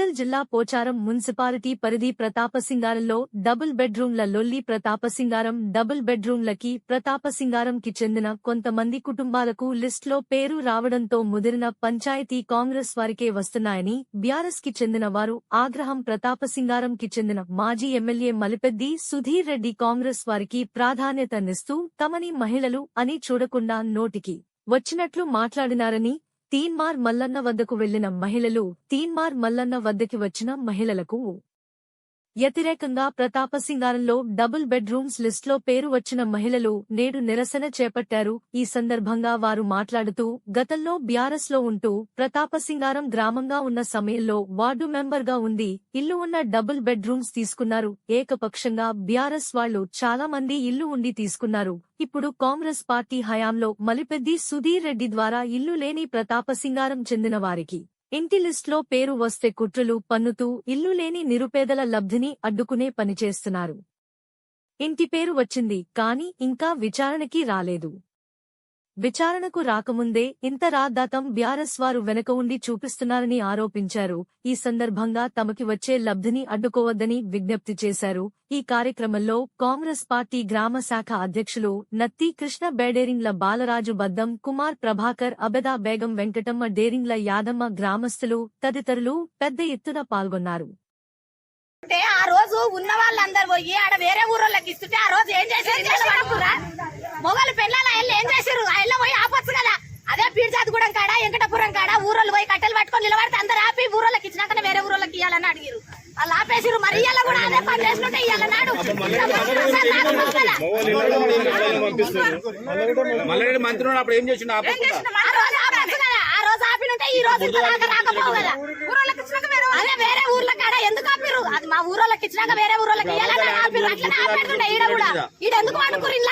మేడ్చల్ జిల్లా పోచారం మున్సిపాలిటీ పరిధి ప్రతాపసింగారంలో డబుల్ బెడ్రూమ్ల లొల్లి ప్రతాపసింగారం డబుల్ బెడ్రూమ్లకి ప్రతాపసింగారంకి చెందిన కొంతమంది కుటుంబాలకు లిస్టులో పేరు రావడంతో ముదిరిన పంచాయతీ కాంగ్రెస్ వారికే వస్తున్నాయని బీఆర్ఎస్కి చెందిన వారు ఆగ్రహం ప్రతాపసింగారంకి చెందిన మాజీ ఎమ్మెల్యే మలిపెద్ది సుధీర్ రెడ్డి కాంగ్రెస్ వారికి ప్రాధాన్యతనిస్తూ తమని మహిళలు అని చూడకుండా నోటికి వచ్చినట్లు మాట్లాడినారని తీన్మార్ మల్లన్న వద్దకు వెళ్ళిన మహిళలు తీన్మార్ మల్లన్న వద్దకి వచ్చిన మహిళలకు వ్యతిరేకంగా ప్రతాపసింగారంలో డబుల్ బెడ్రూమ్స్ లిస్ట్లో పేరు వచ్చిన మహిళలు నేడు నిరసన చేపట్టారు. ఈ సందర్భంగా వారు మాట్లాడుతూ గతంలో బీఆర్ఎస్లో ఉంటూ ప్రతాపసింగారం గ్రామంగా ఉన్న సమయంలో వార్డు మెంబర్గా ఉంది ఇల్లు ఉన్న డబుల్ బెడ్రూమ్స్ తీసుకున్నారు. ఏకపక్షంగా బీఆర్ఎస్ వాళ్ళు చాలా మంది ఇల్లు ఉండి తీసుకున్నారు. ఇప్పుడు కాంగ్రెస్ పార్టీ హయాంలో మలిపెద్ది సుధీర్ రెడ్డి ద్వారా ఇల్లు లేని ప్రతాపసింగారం చెందిన వారికి ఇంటి లిస్ట్లో పేరు వస్తే కుట్రలు పన్నుతూ ఇల్లు లేని నిరుపేదల లబ్ధిని అడ్డుకునే పనిచేస్తున్నారు ఇంటి పేరు వచ్చింది కాని ఇంకా విచారణకి రాలేదు. విచారణకు రాకముందే ఇంత రాద్దాతం బ్యారస్ వారు వెనక ఉండి చూపిస్తున్నారని ఆరోపించారు. ఈ సందర్భంగా తమకి వచ్చే లబ్ధిని అడ్డుకోవద్దని విజ్ఞప్తి చేశారు. ఈ కార్యక్రమంలో కాంగ్రెస్ పార్టీ గ్రామ శాఖ అధ్యక్షులు నత్తి కృష్ణ బేడేరింగ్ల బాలరాజు బద్దం కుమార్ ప్రభాకర్ అబెదా బేగం వెంకటమ్మ డేరింగ్ల యాదమ్మ గ్రామస్తులు తదితరులు పెద్ద ఎత్తున పాల్గొన్నారు. ఉన్న వాళ్ళందరూ పోయి ఆడ వేరే ఊరోళ్ళకి ఇస్తుంటే ఆ రోజు ఏం చేశారు? మొగలు పెళ్ళాల? ఏం చేశారు? ఆ ఇల్లు పోయి ఆపొచ్చు కదా. అదే పీర్జాతిగూడెం కాడ వెంకటపురం కాడ ఊరోళ్ళు పోయి కట్టెలు పట్టుకొని నిలబడితే అందరు ఆపి ఊరోళ్ళకి ఇచ్చినాకనే వేరే ఊరోళ్ళకి ఇవ్వాలని అడిగారు వాళ్ళు ఆపేసిరు మరి ఇయ్యాల కూడా అదే పని నాడు. మంత్రి అప్పుడు ఏం చేసినాం? ఆ రోజు ఆపేచ్చు కదా. ఆ రోజు ఆపినుంటే ఈ రోజు రాకపోవు కదా. వేరే ఊర్ల కాడ ఎందుకు ఆపిరు అది మా ఊరోళ్ళకి ఇచ్చినాక వేరే ఊరోళ్ళకి అట్లనే ఆపేస్తుండే ఈడ కూడా. ఈడ ఎందుకు ఇళ్ళ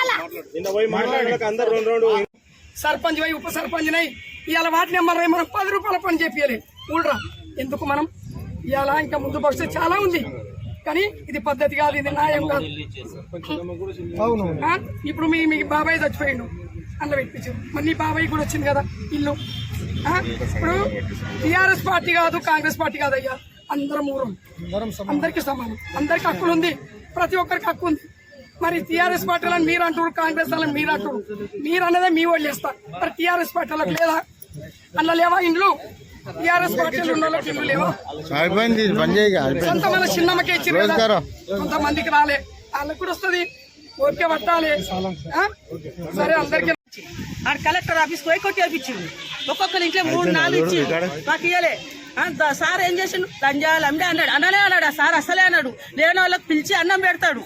సర్పంచ్ పోయి ఉప సర్పంచ్ నై. ఇవాళ వాటి నెంబర్ మనం పది రూపాయల పని చెప్పాలి ఊళ్ళరా. ఎందుకు మనం? ఇవాళ ఇంకా ముందు భవిష్యత్తు చాలా ఉంది. కానీ ఇది పద్ధతి కాదు ఇది న్యాయం కాదు? ఇప్పుడు మీ మీ బాబాయ్ చచ్చిపోయిండు. అందులో పెట్టించారు మరి నీ బాబాయ్ కూడా వచ్చింది కదా ఇల్లు. ఆ? ఇప్పుడు టిఆర్ఎస్ పార్టీ కాదు కాంగ్రెస్ పార్టీ కాదు అయ్యా అందరం ఊరం. అందరికీ సమానం. అందరికి హక్కులు ఉంది. ప్రతి ఒక్కరికి హక్కు ఉంది. మరి టీఆర్ఎస్ పార్టీ వాళ్ళని మీరు అంటారు కాంగ్రెస్ వాళ్ళని మీరు అంటారు మీరు అన్నదే మీ వాళ్ళు చేస్తారు. మరి టీఆర్ఎస్ పార్టీ వాళ్ళకి లేదా? అందులో లేవా ఇండ్లు? టీఆర్ఎస్ పార్టీలు ఉన్న వాళ్ళకి ఇండ్లు లేవా? మన చిన్నమ్మకి రోజుగారు. కొంతమందికి రాలే. వాళ్ళకి కూడా వస్తుంది. ఓకే పట్టాలి? సరే అందరికీ ఆడ కలెక్టర్ ఆఫీస్ పోయి కొట్టేపించిండు ఒక్కొక్కరి ఇంట్లో మూడు నాలుగు ఇచ్చి మాకు ఇయ్యలే. సార్ ఏం చేసిండు? లంజాలు అమ్మే అన్నాడు. అన్ననే అన్నాడు. ఆ సార్ అసలే అన్నాడు. లేని వాళ్ళకి పిలిచి అన్నం పెడతాడు.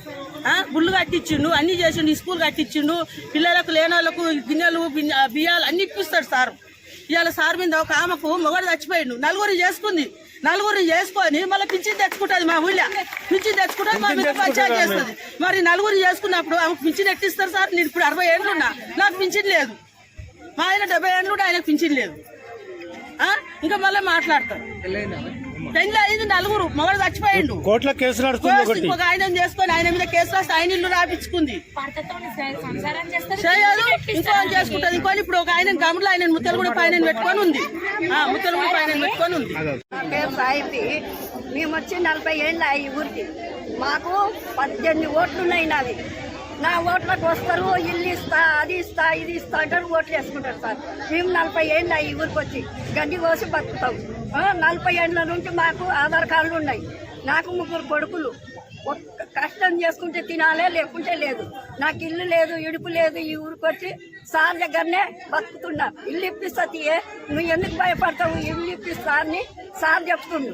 గుళ్ళు కట్టించిండు. అన్ని చేసిండు. స్కూల్ కట్టించిండు. పిల్లలకు లేని వాళ్ళకు గిన్నెలు బియ్యాలు అన్ని ఇప్పిస్తాడు సార్. ఇవాళ సార్ మీద ఒక ఆమెకు మొగడు చచ్చిపోయిండు. నలుగురిని చేసుకుంది. నలుగురిని చేసుకొని మళ్ళీ పింఛన్ తెచ్చుకుంటుంది మా ఊళ్ళో. పింఛన్ తెచ్చుకుంటుంది మా మీద పంచాయతీ చేస్తుంది. మరి నలుగురు చేసుకున్నప్పుడు ఆమెకు పింఛన్ ఎట్టిస్తారు సార్? నేను ఇప్పుడు అరవై ఏళ్ళు ఉన్నా. నాకు పింఛన్ లేదు. మా ఆయన డెబ్బై ఏళ్ళు కూడా ఆయనకు పింఛన్ లేదు. ఆ? ఇంకా మళ్ళీ మాట్లాడతారు. పెళ్ళి అయింది నలుగురు మొగడు చచ్చిపోయిండు. కోట్ల కేసు ఇంకొక ఆయన చేసుకొని ఆయన మీద కేసు రాస్తే ఆయన ఇల్లు రాపించుకుంది. చేయదు ఇంకో ఆయన చేసుకుంటది. ఇంకో ఇప్పుడు ఒక ఆయన గమలో ఆయన ముత్తలు కూడా పైన పెట్టుకొని ఉంది. ఆ, ముత్తలు కూడా పైన పెట్టుకొని ఉంది. సాహితి మేము వచ్చి నలభై ఏళ్ళ ఈ ఊరికి. మాకు పద్దెనిమిది ఓట్లు ఉన్నాయి నావి నా ఓట్లకు వస్తారు ఇల్లు ఇస్తా అది ఇస్తా ఇది ఇస్తా అంటారు ఓట్లు వేసుకుంటారు సార్. మేము నలభై ఏళ్ళు ఈ ఊరికి వచ్చి గడ్డి కోసి బతుకుతాం. నలభై ఏళ్ళ నుంచి మాకు ఆధార్ కార్డులు ఉన్నాయి. నాకు ముగ్గురు కొడుకులు. కష్టం చేసుకుంటే తినాలే లేకుంటే లేదు. నాకు ఇల్లు లేదు ఇడుపు లేదు ఈ ఊరికి వచ్చి సార్ దగ్గరనే బతుకుతున్నా. ఇల్లు ఇప్పిస్తా తీయే నువ్వు ఎందుకు భయపడతావు? ఇల్లు ఇప్పిస్తా అని సార్ చెప్తుండు.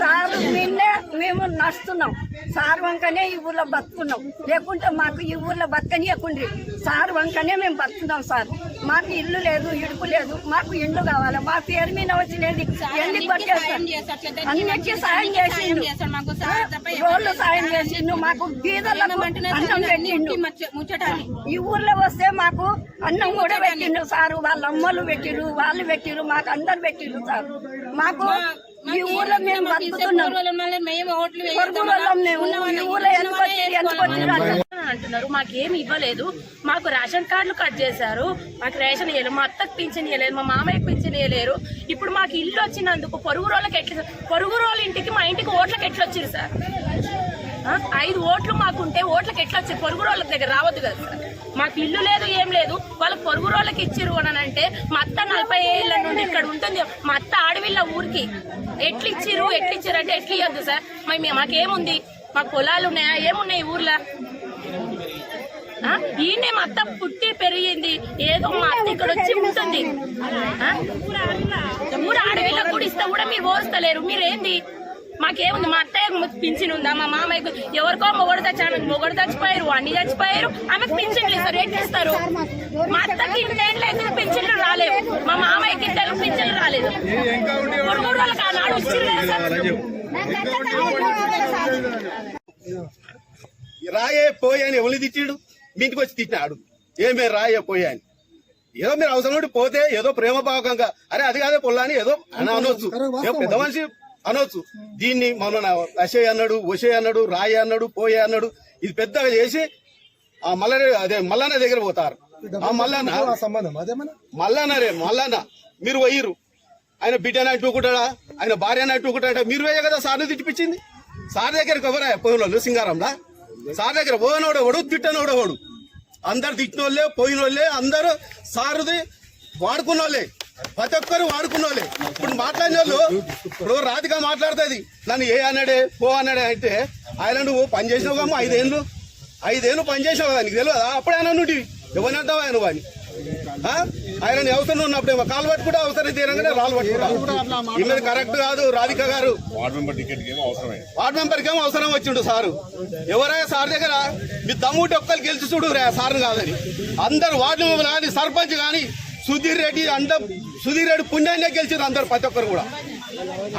సార్ నిన్నే మేము నడుస్తున్నాం. సార్ వంకనే ఈ ఊర్లో బతుకున్నాం. లేకుంటే మాకు ఈ ఊర్లో బతకనియకుండ్రి. సార్ వంకనే మేము బతుకున్నాం సార్. మాకు ఇల్లు లేదు ఇడుపు లేదు. మాకు ఇల్లు కావాలి? మా పేరు మీద వచ్చినది ఎందుకు పట్టేస్తాం అన్నిటికీ సాయం చేసిండు. రోడ్లు సాయం చేసిండు మాకు ఈ ఊర్లో వస్తే మాకు అన్నం కూడా పెట్టిండు సారు వాళ్ళ అమ్మలు పెట్టిరు వాళ్ళు పెట్టిరు మాకు అందరు పెట్టిరు సార్. మాకు ఈ ఊర్లో మేము బతుకుతున్నాం. ఈ ఊర్లో ఎందుకు వచ్చి ఎందుకు వచ్చిర్రు అంటే అంటున్నారు. మాకు ఏమి ఇవ్వలేదు. మాకు రేషన్ కార్డులు కట్ చేశారు. మాకు రేషన్ ఇవ్వలేదు మా అత్తకు పింఛన్ ఇవ్వలేదు మా మామయ్యకి పింఛన్ ఇవ్వలేరు ఇప్పుడు మాకు ఇల్లు వచ్చినందుకు పొరుగు రోళ్ళకి ఎట్లా పొరుగు రోళ్ళ ఇంటికి మా ఇంటికి ఓట్లకి ఎట్లా వచ్చిరు సార్? ఐదు ఓట్లు మాకుంటే ఓట్లకి ఎట్లా వచ్చారు పొరుగు రోళ్ళ దగ్గర రావద్దు కదా సార్. మాకు ఇల్లు లేదు ఏం లేదు. వాళ్ళకి పొరుగు రోళ్ళకి ఇచ్చిరు అని అంటే మా అత్త నలభై ఏళ్ళ నుండి ఇక్కడ ఉంటుంది. మా అత్త ఆడవిళ్ళ ఊరికి ఎట్లు ఇచ్చిరు ఎట్లు ఇచ్చిరు అంటే ఎట్లు ఇవ్వద్దు సార్. మరి మాకేముంది? మాకు పొలాలు ఉన్నాయా? ఏమున్నాయి ఊర్లో? ఈయనే మా అత్త పుట్టి పెరిగింది. ఏదో మా అత్త ఇక్కడ వచ్చి ఉంటుంది. ఆ? ఊరు ఆడవిళ్ళకు కూడా ఇస్తా కూడా మీరు ఓర్స్తలేరు మీరేంది? మాకేముంది? మా అత్తయ్యకు పింఛన్ ఉందా? మా మామయ్యకు ఎవరికో మొగడు తెచ్చాను మొగడు చచ్చిపోయారు అన్ని చచ్చిపోయారు ఆమెకు పింఛన్లు ఇస్తారు. ఎట్లా ఇస్తారు మా అత్తకి ఇంటేళ్ళు అయితే పింఛన్లు రాలేవు మా మామయ్యకి ఇంటేళ్ళు పింఛన్లు రాలేదు. వాళ్ళకి ఆనాడు రాయే పోయాని అని ఎవరిని తిట్టిడు? మీ ఇంటికి వచ్చి తిట్టినాడు. ఏమే రాయే పోయాని అని. ఏదో మీరు అవసరం పోతే ఏదో ప్రేమ అరే అది కాదే పొల్లా అని ఏదో అని అనొచ్చు పెద్ద మనిషి అనొచ్చు. దీన్ని మన అషయ్ అన్నాడు ఒషే అన్నాడు రాయే అన్నాడు పోయే అన్నాడు ఇది పెద్దగా చేసి ఆ మల్ల అదే మల్లన్న దగ్గర పోతారు. ఆ మల్లన్న సంబంధం మల్లన్న రే మల్లన్న. మీరు పోయిరు ఆయన బిడ్డని అంటుకుంటాడా ఆయన భార్యని అంటుకుంటాడా మీరు వేయ కదా సార్ని తిట్టిపించింది సార్ దగ్గరికి ఎవరా? పోయినోళ్ళు సింగారంలా? సార్ దగ్గర పోయినోడు ఎవడు తిట్టనోడు ఎవడు? అందరు తిట్టిన వాళ్ళే పోయిన వాళ్ళే అందరూ సారుది వాడుకున్న వాళ్ళే ప్రతి ఒక్కరు వాడుకున్న వాళ్ళే ఇప్పుడు మాట్లాడిన వాళ్ళు ఇప్పుడు రాధిక మాట్లాడుతుంది. నన్ను ఏ అన్నాడే పో అన్నాడే అంటే ఆయన నువ్వు పని చేసినావు కమ్మ ఐదేళ్ళు ఐదేళ్ళు పని చేసావు కదా నీకు తెలియదా? అప్పుడే ఆయన నుండి ఎవరిని అంటావు ఆయన వాడిని? ఆయన అవసరం ఉన్నప్పుడేమో కాలు పట్టుకుంటే అవసరం తీరంగానే రాళ్ళు పట్టుకుంటాం ఇన్నది కరెక్ట్ కాదు రాధిక గారు. ఏమో వార్డు మెంబర్ కేమో అవసరం వచ్చిండు సారు. ఎవరైనా సార్ దగ్గర మీ దమ్ముటి ఒక్కరు గెలిచి చూడు రే సార్ కాదని. అందరు వార్డు మెంబర్ కానీ సర్పంచ్ కానీ సుధీర్ రెడ్డి అంత సుధీర్ రెడ్డి పుణ్యాన్నే గెలిచారు అందరు ప్రతి ఒక్కరు కూడా.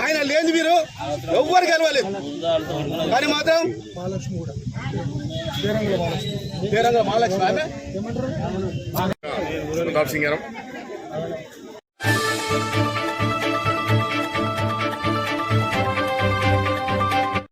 ఆయన లేని మీరు ఎవ్వరు గెలవలేదు. కానీ మాత్రం పేరంగా మహాలక్ష్మి ఆమె. ప్రతాప్ సింగారం